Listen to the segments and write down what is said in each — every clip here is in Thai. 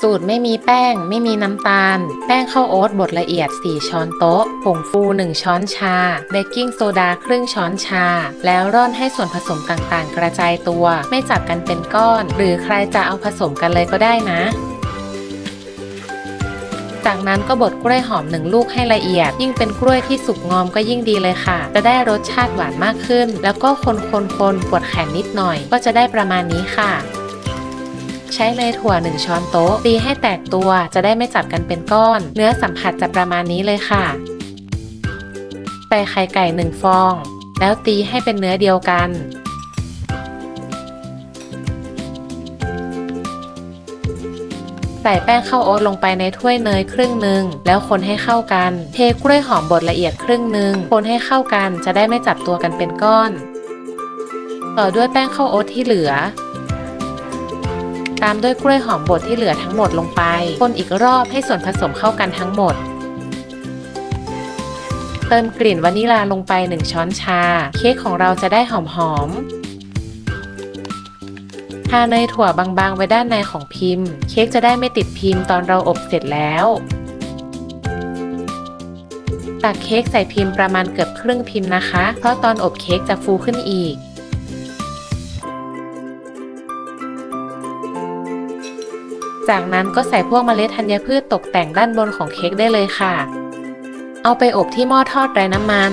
สูตรไม่มีแป้ง ไม่มีน้ำตาล แป้งข้าวโอ๊ตบดละเอียด 4 ช้อนโต๊ะ ผงฟู 1 ช้อนชา เบกกิ้งโซดาครึ่งช้อนชา แล้วร่อนให้ส่วนผสมต่างๆ กระจายตัว ไม่จับกันเป็นก้อน หรือใครจะเอาผสมกันเลยก็ได้นะจากนั้นก็บดกล้วยหอมหนึ่งลูกให้ละเอียด ยิ่งเป็นกล้วยที่สุกงอมก็ยิ่งดีเลยค่ะ จะได้รสชาติหวานมากขึ้น แล้วก็คนคนคนปวดแขนนิดหน่อย ก็จะได้ประมาณนี้ค่ะ ใช้เนยถั่ว 1 ช้อนโต๊ะ ตีให้แตกตัวจะได้ไม่จับกันเป็นก้อน เนื้อสัมผัสจะประมาณนี้เลยค่ะ ใส่ไข่ไก่ 1 ฟอง แล้วตีให้เป็นเนื้อเดียวกัน ใส่แป้งข้าวโอ๊ตลงไปในถ้วยเนยครึ่งหนึ่งแล้วคนให้เข้ากัน เทกล้วยหอมบดละเอียดครึ่งหนึ่งคนให้เข้ากันจะได้ไม่จับตัวกันเป็นก้อน ต่อด้วยแป้งข้าวโอ๊ตที่เหลือ ตามด้วยกล้วยหอมบดที่เหลือทั้งหมดลงไป คนอีกรอบให้ส่วนผสมเข้ากันทั้งหมด เติมกลิ่นวานิลาลงไป 1 ช้อนชา เค้กของเราจะได้หอมๆทาเนยถั่วบางๆ ไว้ด้านในของพิมพ์ เค้กจะได้ไม่ติดพิมพ์ตอนเราอบเสร็จแล้วตักเค้กใส่พิมพ์ประมาณเกือบครึ่งพิมพ์นะคะ เพราะตอนอบเค้กจะฟูขึ้นอีก จากนั้นก็ใส่พวกเมล็ดธัญพืชตกแต่งด้านบนของเค้กได้เลยค่ะ เอาไปอบที่หม้อทอดไร้น้ำมัน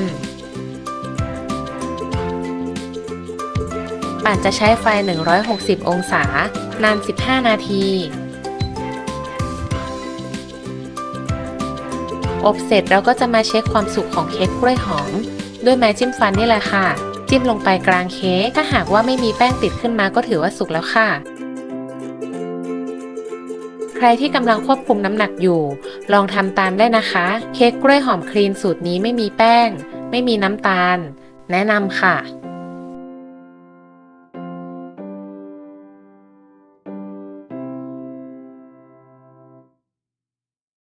ปั่นจะใช้ไฟ 160 องศา นาน 15 นาที อบเสร็จเราก็จะมาเช็คความสุกของเค้กกล้วยหอม ด้วยไม้จิ้มฟันนี่แหละค่ะ จิ้มลงไปกลางเค้กถ้าหากว่าไม่มีแป้งติดขึ้นมาก็ถือว่าสุกแล้วค่ะ ใครที่กำลังควบคุมน้ำหนักอยู่ ลองทำตามได้นะคะ เค้กกล้วยหอมคลีนสูตรนี้ไม่มีแป้ง ไม่มีน้ำตาล แนะนำค่ะ